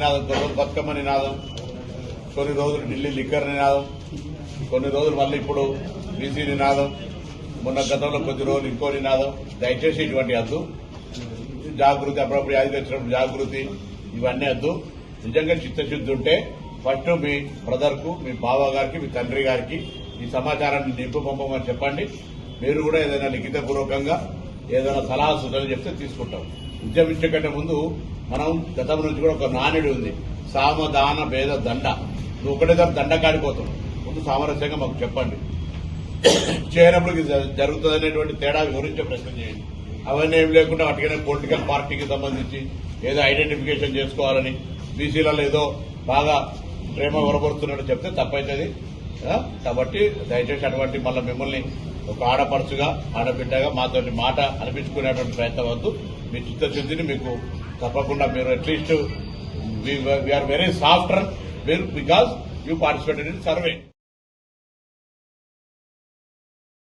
నినాదం కొన్ని రోజులు బతుకమ్మ నినాదం. కొన్ని రోజులు ఢిల్లీ లిక్కర్ నినాదం. కొన్ని రోజులు మళ్ళీ ఇప్పుడు బీసీ నినాదం. మొన్న గతంలో కొద్ది రోజులు ఇంకో నినాదం. దయచేసి ఇటువంటి వద్దు. జాగృతి అప్పుడప్పుడు యాది తెచ్చినప్పుడు జాగృతి ఇవన్నీ వద్దు. నిజంగా చిత్తశుద్ధి ఉంటే ఫస్ట్ మీ బ్రదర్కు మీ బావ గారికి మీ తండ్రి గారికి ఈ సమాచారాన్ని నింపు పంపమని చెప్పండి. మీరు కూడా ఏదైనా లిఖితపూర్వకంగా ఏదైనా సలహా సూచనలు చెప్తే తీసుకుంటాం. ఉద్యమించే కంటే ముందు మనం గతం నుంచి కూడా ఒక నానుడి ఉంది. సామదాన భేద దండ. నువ్వు ఒకటే దాని దండ కాడిపోతావు ముందు సామరస్యంగా మాకు చెప్పండి. చేయనప్పుడు జరుగుతుంది అనేటువంటి తేడా వివరించే ప్రశ్న చేయండి. అవన్నీ ఏం లేకుండా వాటికైనా పొలిటికల్ పార్టీకి సంబంధించి ఏదో ఐడెంటిఫికేషన్ చేసుకోవాలని బీసీలలో ఏదో బాగా ప్రేమ వరపరుస్తున్నట్టు చెప్తే తప్పైతుంది. కాబట్టి దయచేసి అటువంటి మళ్ళీ మిమ్మల్ని ఒక ఆడపడుచుగా ఆడబిడ్డగా మాతో మాట అనిపించుకునేటువంటి ప్రయత్నం వద్దు. మీ చిత్తశుద్ధిని మీకు తప్పకుండా మీరు at least we are very softer because you participated in survey